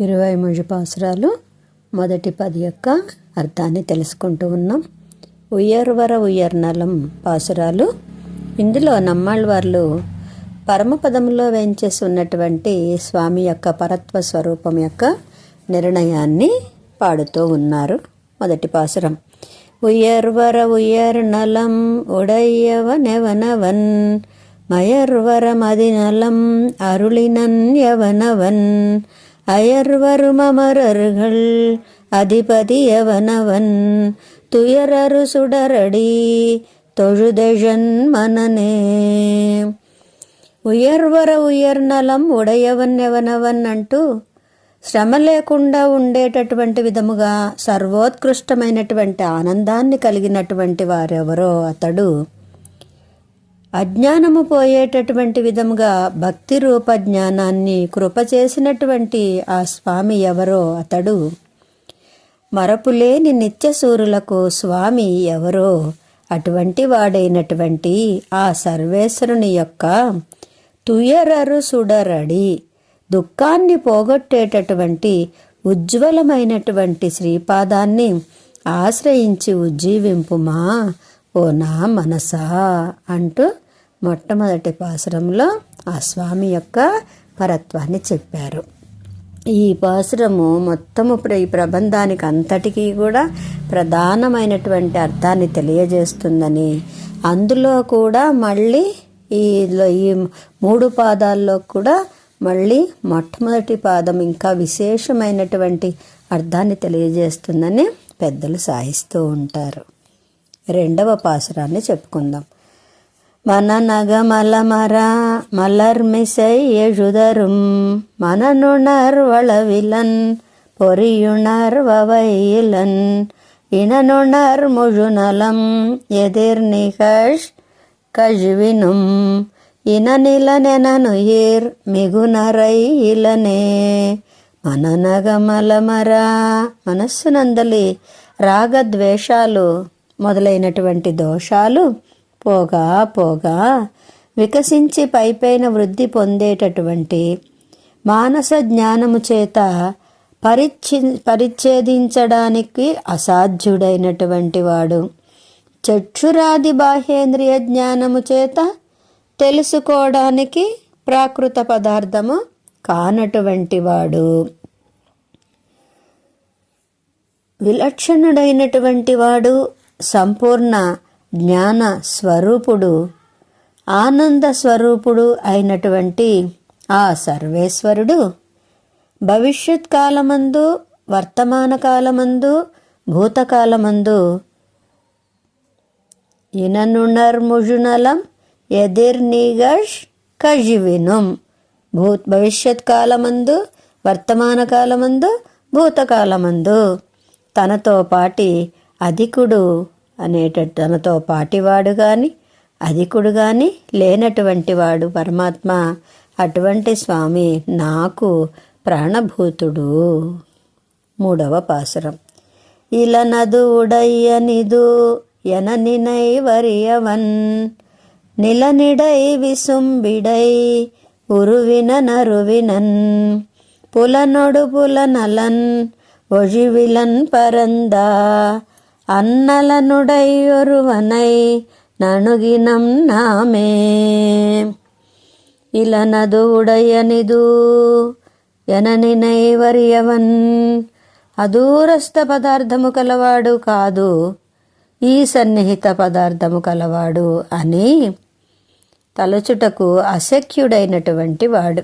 ఇరవై మూడు పాసురాలు మొదటి పది యొక్క అర్థాన్ని తెలుసుకుంటూ ఉన్నాం. ఉయ్యర్వర ఉయ్యర్నలం పాసురాలు. ఇందులో నమ్మాళ్ళవార్లు పరమపదంలో వేయించేసి ఉన్నటువంటి స్వామి యొక్క పరత్వ స్వరూపం యొక్క నిర్ణయాన్ని పాడుతూ ఉన్నారు. మొదటి పాసురం. ఉయర్వర ఉయర్ నలం ఉడయ్యవనెవనవన్ మయర్వరమది మదినలం అరుళినన్ యవనవన్ அயர்வரும் அமரர்கள் அதிபதி எவனவன் துயரரு சுடரடி தொழுதெழன் மனனே ఉయర్వర ఉయర్నలం ఉడయవన్ ఎవనవన్ అంటూ శ్రమ లేకుండా ఉండేటటువంటి విధముగా సర్వోత్కృష్టమైనటువంటి ఆనందాన్ని కలిగినటువంటి వారెవరో అతడు అజ్ఞానము పోయేటటువంటి విధముగా భక్తి రూప జ్ఞానాన్ని కృప చేసినటువంటి ఆ స్వామి ఎవరో అతడు. మరపులేని నిత్యసూరులకు స్వామి ఎవరో? అటువంటి వాడైనటువంటి ఆ సర్వేశ్వరుని యొక్క తుయరరు సుడరడి దుఃఖాన్ని పోగొట్టేటటువంటి ఉజ్వలమైనటువంటి శ్రీపాదాన్ని ఆశ్రయించి ఉజ్జీవింపుమా? ఓ నా మనసా అంటూ మొట్టమొదటి పాసురంలో ఆ స్వామి యొక్క పరత్వాన్ని చెప్పారు. ఈ పాసురము మొత్తము ప్ర- ఈ ప్రబంధానికి అంతటికీ కూడా ప్రధానమైనటువంటి అర్థాన్ని తెలియజేస్తుందని అందులో కూడా మళ్ళీ ఈ ఈ మూడు పాదాల్లో కూడా మళ్ళీ మొట్టమొదటి పాదం ఇంకా విశేషమైనటువంటి అర్థాన్ని తెలియజేస్తుందని పెద్దలు సాయిస్తూ ఉంటారు. రెండవ పాసురాన్ని చెప్పుకుందాం మన నగమలమర మలర్మిసై எழுதரும் மனநுணர் வளவிலன் பொறியுணர் வவையிலன் இனநுணர் முழுநலம் எதிர் நிகழ் கழுவினும் ఇననిలనెననుయిర్ మిగునరై ఇలనే మననగమలమర మనస్సునందలి రాగద్వేషాలు మొదలైనటువంటి దోషాలు పోగా పోగా వికసించి పైపైన వృద్ధి పొందేటటువంటి మానస జ్ఞానము చేత పరిచ్ఛి పరిచ్ఛేదించడానికి అసాధ్యుడైనటువంటి వాడు. చక్షురాది బాహ్యేంద్రియ జ్ఞానము చేత తెలుసుకోవడానికి ప్రాకృత పదార్థము కానటువంటి వాడు. విలక్షణుడైనటువంటి వాడు సంపూర్ణ జ్ఞాన స్వరూపుడు ఆనంద స్వరూపుడు అయినటువంటి ఆ సర్వేశ్వరుడు భవిష్యత్ కాలమందు వర్తమాన కాలమందు భూతకాలమందు ఇననునర్ముజునలం ఎదిర్నిగష్ కజివినుం. భూత్ భవిష్యత్ కాలమందు వర్తమాన కాలమందు భూతకాలమందు తనతో పాటి అధికుడు అనేట తనతో పాటివాడు కానీ అధికుడు కానీ లేనటువంటి వాడు పరమాత్మ అటువంటి స్వామి నాకు ప్రాణభూతుడు. మూడవ పాసురం. ఇలనదు ఉడయ్యనిదు ఎననినై వరియవన్ నిలనిడై విసుంబిడై ఉరువిన నరువినన్ పులనొడు పులనలన్ ఒழிవిలన్ పరందా అన్నలనుడై ఒరువనై నణుగినం నామే. ఇలనదు ఉడయనిదు ఎననినై అదూరస్థ పదార్థము కలవాడు కాదు ఈ సన్నిహిత పదార్థము కలవాడు అని తలచుటకు అశక్యుడైనటువంటి వాడు.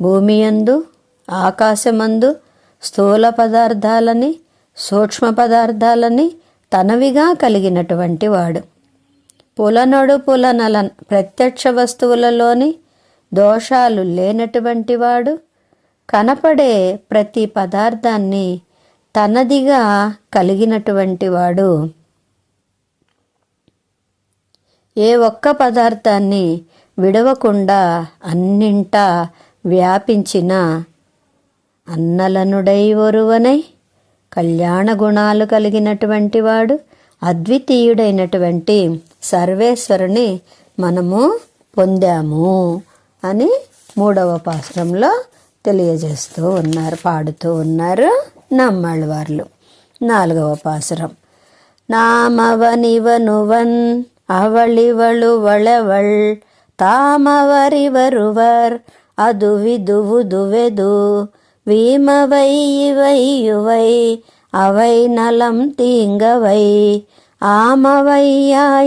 భూమి యందు ఆకాశమందు స్థూల పదార్థాలని సూక్ష్మ పదార్థాలని తనవిగా కలిగినటువంటి వాడు. పులనొడు పులనలన్ ప్రత్యక్ష వస్తువులలోని దోషాలు లేనటువంటి వాడు కనపడే ప్రతి పదార్థాన్ని తనదిగా కలిగినటువంటి వాడు. ఏ ఒక్క పదార్థాన్ని విడవకుండా అన్నింటా వ్యాపించిన అన్నలనుడై ఒరువనై కళ్యాణ గుణాలు కలిగినటువంటి వాడు అద్వితీయుడైనటువంటి సర్వేశ్వరుని మనము పొందాము అని మూడవ పాశ్రంలో తెలియజేస్తూ ఉన్నారు పాడుతూ ఉన్నారు నమ్మళ్ళవార్లు నాలుగవ పాశరం. నామవనివనువన్ అవళివళు వళవళ్ తామవరివరువర్ అదువి దువు దువెదు வீமவை இவை யுவை அவை நலம் தீங்கவை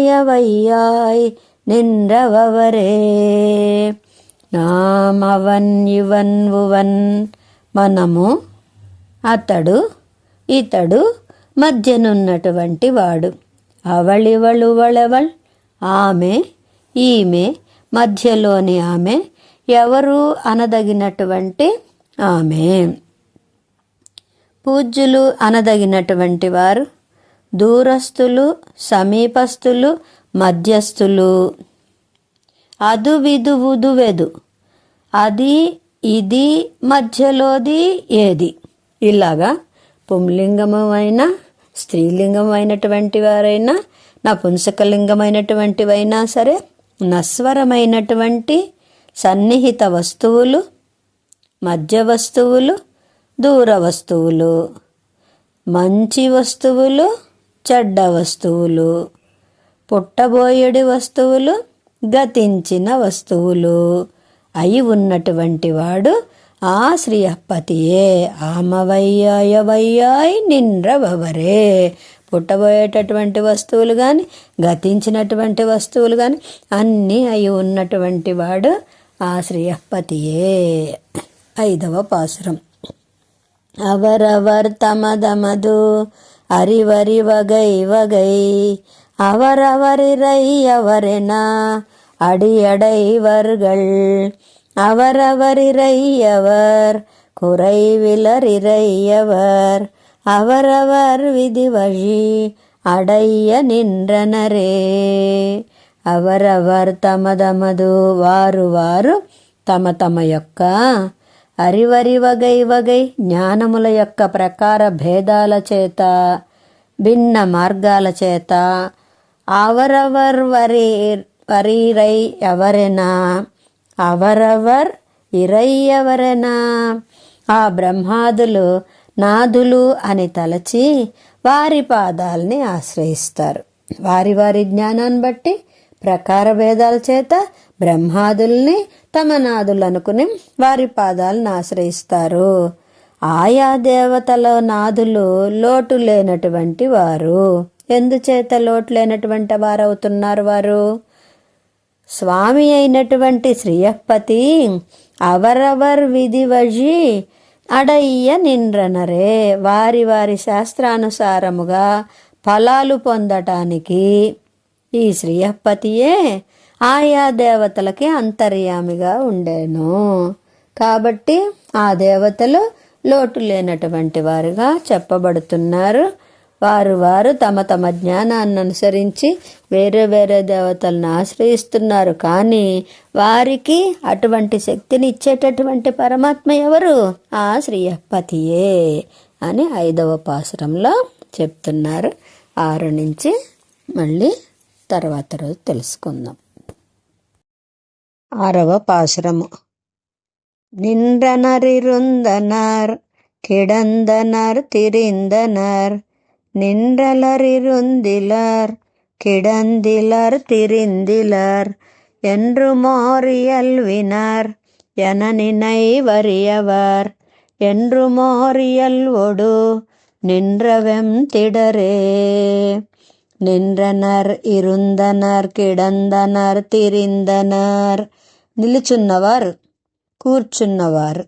ஆமவையாயவையாய் நின்றவரே నామవన్ ఇవన్ ఉవన్ మనము అతడు ఇతడు మధ్యనున్నటువంటి వాడు అవళివళు వళవళ్ ఆమె ఈమె మధ్యలోని ఆమె ఎవరు అనదగినటువంటి ఆమె పూజ్యులు అనదగినటువంటి వారు దూరస్థులు సమీపస్థులు మధ్యస్థులు. అదు విదు అది ఇది మధ్యలోది ఏది. ఇలాగా పుంలింగమైన స్త్రీలింగమైనటువంటి వారైనా నపుంసకలింగమైనటువంటివైనా సరే నస్వరమైనటువంటి సన్నిహిత వస్తువులు మధ్య వస్తువులు దూర వస్తువులు. మంచి వస్తువులు చెడ్డ వస్తువులు. పుట్టబోయేడి వస్తువులు గతించిన వస్తువులు. అయి ఉన్నటువంటి వాడు ఆ శ్రీయపతియే ఆమవయ్యాయవయ్యాయ్ నిండ్రవరే పుట్టబోయేటటువంటి వస్తువులు కానీ గతించినటువంటి వస్తువులు కానీ అన్నీ అయి ఉన్నటువంటి వాడు ఆ శ్రీయపతియే ஐதவ பாசுரம். அவரவர் தமதமது அறிவறி வகை வகை. அவரவர் இறை அவரென அடியடைவர்கள். அவரவர் இறையவர் அவரவர் விதி வழி அடைய நின்றனரே. அவரவர் ತಮ ತಮದು ವಾರು ವಾರು ತಮ వగై వగై జ్ఞానముల యొక్క ప్రకార భేదాల చేత భిన్న మార్గాల చేత అవరవర్ వరి వరిరై ఎవరెనా? అవరవర్ ఇరై ఎవరెనా? ఆ బ్రహ్మాదులు నాదులు అని తలచి వారి పాదాలని ఆశ్రయిస్తారు. వారి వారి జ్ఞానాన్ని బట్టి ప్రకార భేదాల చేత బ్రహ్మాదుల్ని తమ నాదులనుకుని వారి పాదాలను ఆశ్రయిస్తారు. ఆయా దేవతల నాదులు లోటు లేనటువంటి వారు. ఎందుచేత లోటు లేనటువంటి వారు అవుతున్నారు వారు? స్వామి అయినటువంటి శ్రీయపతి అవరవర్ విధివజి అడయ్య నిండ్రనరే. వారి వారి శాస్త్రానుసారముగా ఫలాలు పొందటానికి ఈ శ్రీయపతియే ఆయా దేవతలకి అంతర్యామిగా ఉండేను. కాబట్టి ఆ దేవతలు లోటు లేనటువంటి వారుగా చెప్పబడుతున్నారు. వారు వారు తమ తమ జ్ఞానాన్ని అనుసరించి వేరే వేరే దేవతలను ఆశ్రయిస్తున్నారు. కానీ వారికి అటువంటి శక్తిని ఇచ్చేటటువంటి పరమాత్మ ఎవరు? ఆ శ్రీయపతియే అని ఐదవ పాసురంలో చెప్తున్నారు. ఆరు నుంచి మళ్ళీ తర్వాత రోజు తెలుసుకుందాం. ஆரவ பாசுரமும் நின்றனர் இருந்தனர் கிடந்தனர் திரிந்தனர். நின்றலர் இருந்திலர் கிடந்திலர் திரிந்திலர். என்று மோரியல்வினர் என நினைவறியவர். என்று மோரியல் ஒடு நின்றவெம் திடரே. నిండ్రనర్ ఇరుందనర్ కిడందనర్ తిరిందనర్. నిలుచున్నవారు కూర్చున్నవారు.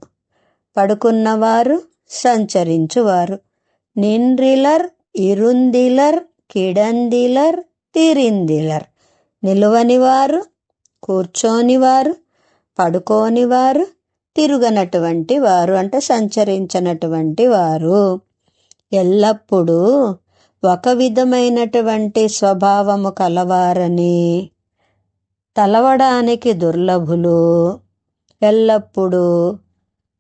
పడుకున్నవారు సంచరించువారు. నిండ్రిలర్ ఇరుందిలర్ కిడందిలర్ తిరిందిలర్. నిలువనివారు కూర్చోనివారు. పడుకోనివారు తిరుగనటువంటి వారు అంటే సంచరించినటువంటి వారు. ఎల్లప్పుడూ ఒక విధమైనటువంటి స్వభావము కలవారని. తలవడానికి దుర్లభులు. ఎల్లప్పుడూ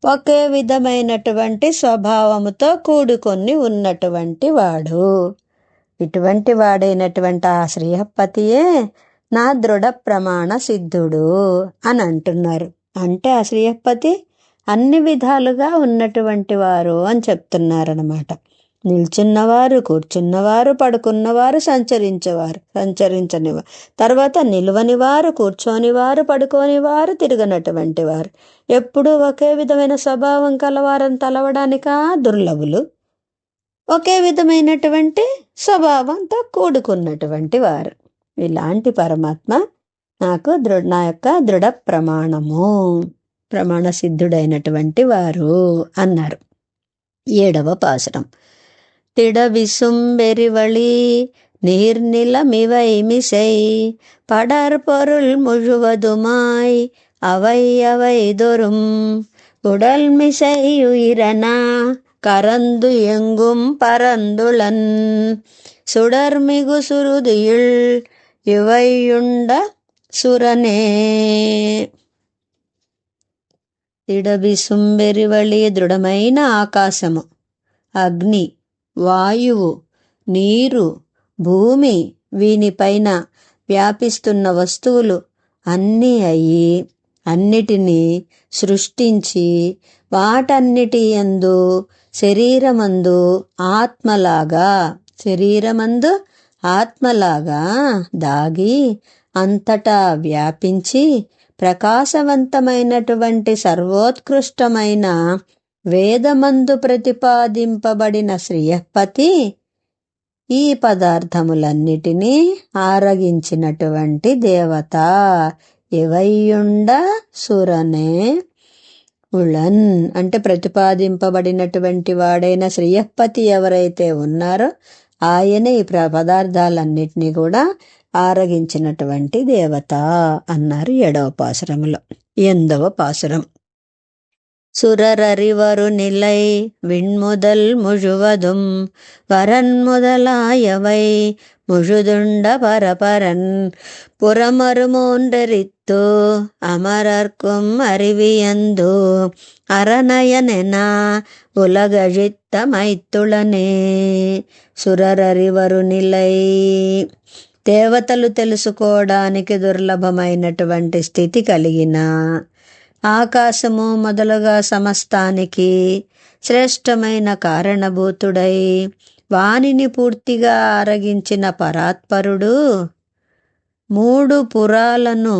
ఒకే విధమైనటువంటి స్వభావముతో కూడుకొని ఉన్నటువంటి వాడు. ఇటువంటి వాడైనటువంటి ఆ శ్రీహపతియే నా దృఢ ప్రమాణ సిద్ధుడు అని అంటున్నారు. అంటే ఆ శ్రీహపతి అన్ని విధాలుగా ఉన్నటువంటి వారు అని చెప్తున్నారనమాట నిల్చున్నవారు కూర్చున్నవారు పడుకున్నవారు సంచరించేవారు సంచరించనివారు. తర్వాత నిలువని వారు పడుకోనివారు వారు తిరగనటువంటి వారు. ఎప్పుడూ ఒకే విధమైన స్వభావం కలవారని తలవడానికా? దుర్లభులు. ఒకే విధమైనటువంటి స్వభావంతో కూడుకున్నటువంటి వారు. ఇలాంటి పరమాత్మ నాకు దృఢ నా యొక్క దృఢ ప్రమాణము ప్రమాణ సిద్ధుడైనటువంటి వారు అన్నారు. ఏడవ పాసురం திட விசும்பெரிவழி நீர்நிலமிவைமிசை படர் பொருள் முழுவதுமாய் அவை அவை தொரும் உடல் மிசை உயிரனா கரந்து எங்கும் பரந்துளன் சுடர்மிகு சுருதியுள் இவையுண்ட సురనే తిడబిసుంబెరివళి దృఢమైన ఆకాశము అగ్ని వాయువు నీరు భూమి వీనిపైన వ్యాపిస్తున్న వస్తువులు అన్నీ అయి అన్నిటినీ సృష్టించి వాటన్నిటి యందు శరీరమందు ఆత్మలాగా శరీరమందు ఆత్మలాగా దాగి అంతటా వ్యాపించి ప్రకాశవంతమైనటువంటి సర్వోత్కృష్టమైన వేదమందు ప్రతిపాదింపబడిన శ్రీయపతి ఈ పదార్థములన్నిటినీ ఆరగించినటువంటి దేవత. ఎవయ్యుండ సురనే ఉళన్. అంటే ప్రతిపాదింపబడినటువంటి వాడైన శ్రీయపతి ఎవరైతే ఉన్నారో ఆయన ఈ పదార్థాలన్నిటినీ కూడా ఆరగించినటువంటి దేవత అన్నారు ఏడవ పాసురములో ఎనిమిదవ పాసురం சுரரறிவரு நிலை விண்முதல் முழுவதும் வரன் முதலாயவை முழுதுண்ட பரபரன் புறமருமோன்றரித்து அமரர்க்கும் அறிவியந்து అరనయనెన ఉలగజిత్త మైత్తుళనే సురరరివరు నిలై దేవతలు తెలుసుకోవడానికి దుర్లభమైనటువంటి స్థితి కలిగిన ఆకాశము మొదలుగా సమస్తానికి శ్రేష్టమైన కారణభూతుడై వాణిని పూర్తిగా ఆరగించిన పరాత్పరుడు మూడు పురాలను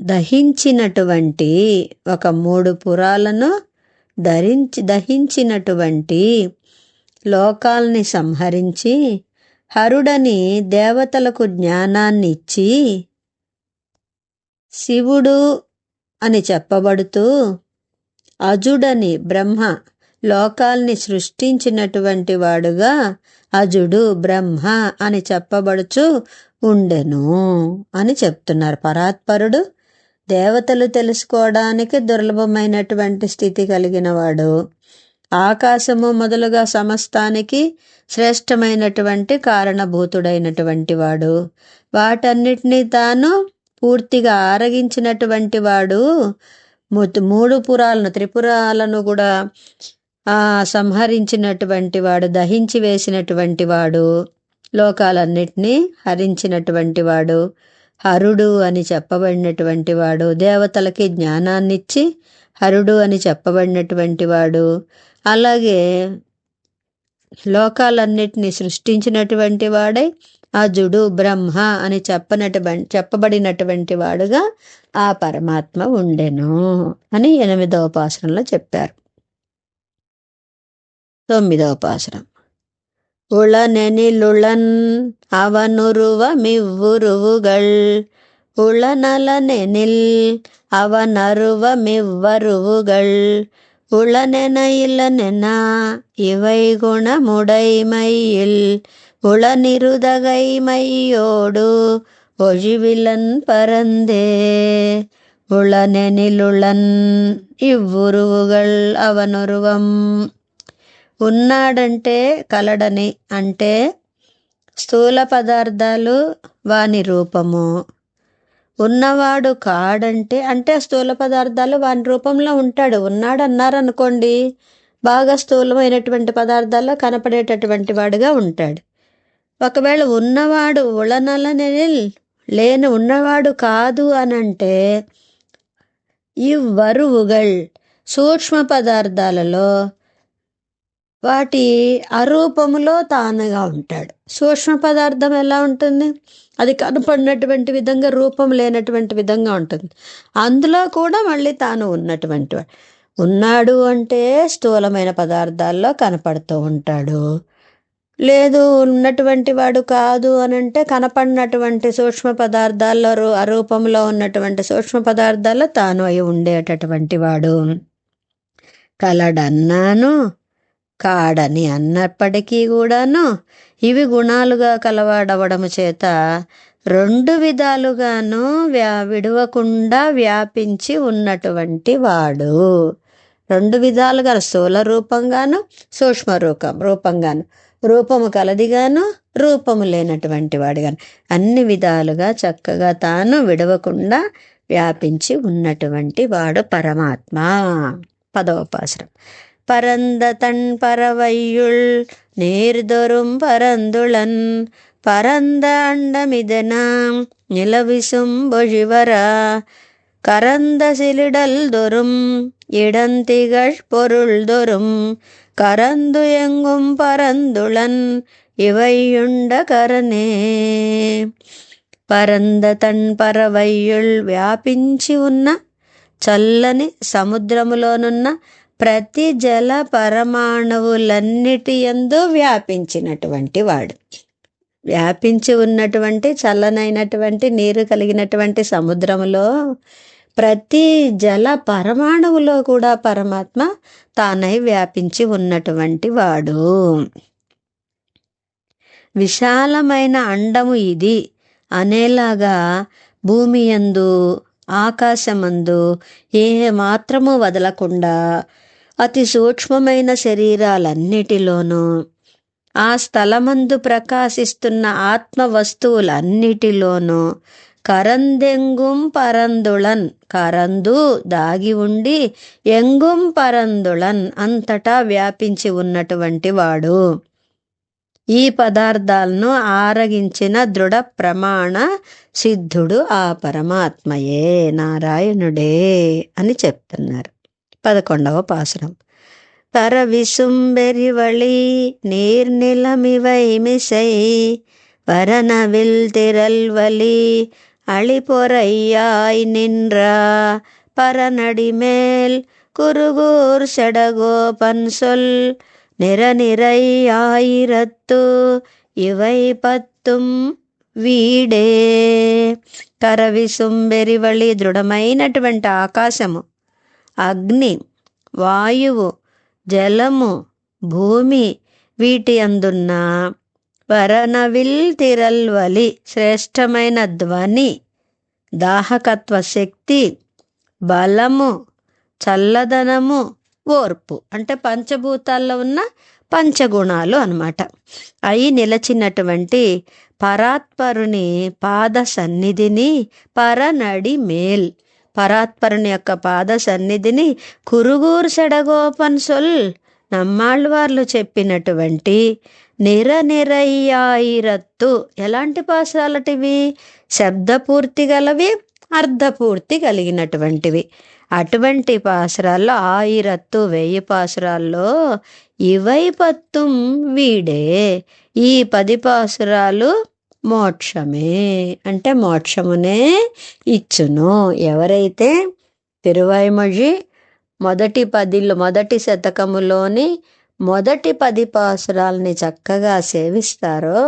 దహించినటువంటి ఒక మూడు పురాలను ధరించి దహించినటువంటి లోకాల్ని సంహరించి హరుడని దేవతలకు జ్ఞానాన్ని ఇచ్చి శివుడు అని చెప్పబడుతూ అజుడని బ్రహ్మ లోకాల్ని సృష్టించినటువంటి వాడుగా అజుడు బ్రహ్మ అని చెప్పబడుచు ఉండెను అని చెప్తున్నారు పరాత్పరుడు. దేవతలు తెలుసుకోవడానికి దుర్లభమైనటువంటి స్థితి కలిగిన వాడు. ఆకాశము మొదలుగా సమస్తానికి శ్రేష్టమైనటువంటి కారణభూతుడైనటువంటి వాడు. వాటన్నిటినీ తాను పూర్తిగా ఆరగించినటువంటి వాడు మూడు పురాలను త్రిపురాలను కూడా సంహరించినటువంటి వాడు దహించి వేసినటువంటి వాడు లోకాలన్నిటినీ హరించినటువంటి వాడు హరుడు అని చెప్పబడినటువంటి వాడు దేవతలకి జ్ఞానాన్నిచ్చి హరుడు అని చెప్పబడినటువంటి వాడు అలాగే లోకాలన్నిటినీ సృష్టించినటువంటి వాడై అజుడు బ్రహ్మ అని చెప్పనటు చెప్పబడినటువంటి వాడుగా ఆ పరమాత్మ ఉండెను అని ఎనిమిదవ పాసనంలో చెప్పారు. తొమ్మిదవ పాసనం ఉళనెనిలుళన్ అవనురువ మివ్వురువుగల్ ఉళనలనెనిల్ అవనరువ మివ్వరువుగల్ ఉళనెన ఇలనెనా ఇవై గుణముడైమయిల్ உளநிருதகை மையோடு ஒழிவிலன் பரந்தே ఉళనెనిలుళన్ ఇవ్వురువుగల్ అవనురువం ఉన్నాడంటే కలడని అంటే స్థూల పదార్థాలు వాని రూపము ఉన్నవాడు కాడంటే అంటే స్థూల పదార్థాలు వాని రూపంలో ఉంటాడు ఉన్నాడు అన్నారనుకోండి బాగా స్థూలమైనటువంటి పదార్థాల్లో కనపడేటటువంటి వాడుగా ఉంటాడు ఒకవేళ ఉన్నవాడు ఉళనలని లేని ఉన్నవాడు కాదు అని అంటే ఇవ్వరువుగల్ సూక్ష్మ పదార్థాలలో వాటి అరూపములో తానుగా ఉంటాడు. సూక్ష్మ పదార్థం ఎలా ఉంటుంది? అది కనపడినటువంటి విధంగా రూపం లేనటువంటి విధంగా ఉంటుంది. అందులో కూడా మళ్ళీ తాను ఉన్నటువంటి ఉన్నాడు అంటే స్థూలమైన పదార్థాల్లో కనపడుతూ ఉంటాడు. లేదు ఉన్నటువంటి వాడు కాదు అని అంటే కనపడినటువంటి సూక్ష్మ పదార్థాల్లో రూ- రూపంలో ఉన్నటువంటి సూక్ష్మ పదార్థాల్లో తాను అయి ఉండేటటువంటి వాడు. కలడన్నాను కాడని అన్నప్పటికీ కూడాను ఇవి గుణాలుగా కలవాడవడము చేత రెండు విధాలుగాను వ్యా విడవకుండా వ్యాపించి ఉన్నటువంటి వాడు. రెండు విధాలుగా స్థూల రూపంగాను సూక్ష్మ రూపం రూపంగాను. రూపము కలదిగాను రూపము లేనటువంటి వాడుగాను అన్ని విధాలుగా చక్కగా తాను విడవకుండా వ్యాపించి ఉన్నటువంటి వాడు పరమాత్మ పదవ పాసరం பரந்ததன் பறவையுள் நேர்தொரும் பரந்துளன் பரந்த அண்டமிதனாம் நிலவிசும் பொழிவரா கரந்த சிலிடல் தொரும் இடந்திகழ் பொருள் தொரும் கரந்து எங்கும் பரந்துளன் இவையுண்ட கரனே పరంద తన్ పరవయ్యుల్ వ్యాపించి ఉన్న చల్లని సముద్రములోనున్న ప్రతి జల పరమాణువులన్నిటి యందు వ్యాపించినటువంటి వాడు వ్యాపించి ఉన్నటువంటి చల్లనైనటువంటి నీరు కలిగినటువంటి సముద్రములో ప్రతి జల పరమాణువులో కూడా పరమాత్మ తానై వ్యాపించి ఉన్నటువంటి వాడు. విశాలమైన అండము ఇది. అనేలాగా భూమి యందు ఆకాశమందు ఏ మాత్రము వదలకుండా అతి సూక్ష్మమైన శరీరాలన్నిటిలోనూ ఆ స్థలమందు ప్రకాశిస్తున్న ఆత్మ వస్తువులన్నిటిలోనూ కరందెంగుం పరందుళన్ కరందు దాగి ఉండి ఎంగుం పరందుళన్ అంతటా వ్యాపించి ఉన్నటువంటి వాడు ఈ పదార్థాలను ఆరగించిన దృఢ ప్రమాణ సిద్ధుడు ఆ పరమాత్మయే నారాయణుడే అని చెప్తున్నారు పదకొండవ పాసురం తర విసుంబెరివళి நீர்நிலமிவைமிசை வரனவில் திரள்வலி அழிபொறையாய் நின்றா பரநடிமேல் குருகூர் செடகோபன் சொல் நிறநிறை ஆயிரத்து இவை பத்தும் వీడే కరవిసుంబెరివళి దృఢమైనటువంటి ఆకాశము అగ్ని వాయువు జలము భూమి వీటి అందున్న వరనవిల్ తిరల్వలి శ్రేష్టమైన ధ్వని దాహకత్వ శక్తి బలము చల్లదనము ఓర్పు అంటే పంచభూతాల్లో ఉన్న పంచగుణాలు అనమాట అయి నిలచినటువంటి పరాత్పరుని పాద సన్నిధిని పరనడి మేల్. పరాత్పరుని యొక్క పాద సన్నిధిని కురుగూరు సెడగోపన్ సొల్ నమ్మాళ్ళవార్లు చెప్పినటువంటి నిరనిరయ్యాయిరత్తు. ఎలాంటి పాశాలటివి శబ్దపూర్తి గలవి అర్ధపూర్తి కలిగినటువంటివి. అటువంటి పాసురాల్లో ఆయిరత్తు వెయ్యి పాసురాల్లో ఇవై పత్తుం వీడే. ఈ పది పాసురాలు మోక్షమే. అంటే మోక్షమునే ఇచ్చును. ఎవరైతే తిరువైమొഴി మొదటి పదిలో మొదటి శతకములోని మొదటి పది పాసురాల్ని చక్కగా సేవిస్తారో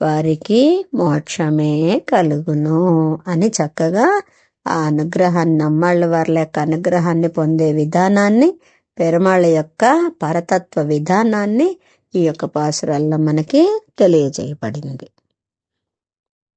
వారికి మోక్షమే కలుగును అని చక్కగా ఆ అనుగ్రహాన్ని నమ్మళ్ళ వారి యొక్క అనుగ్రహాన్ని పొందే విధానాన్ని పెరుమాళ్ళ యొక్క పరతత్వ విధానాన్ని ఈ యొక్క పాసురాల్లో మనకి తెలియజేయబడింది.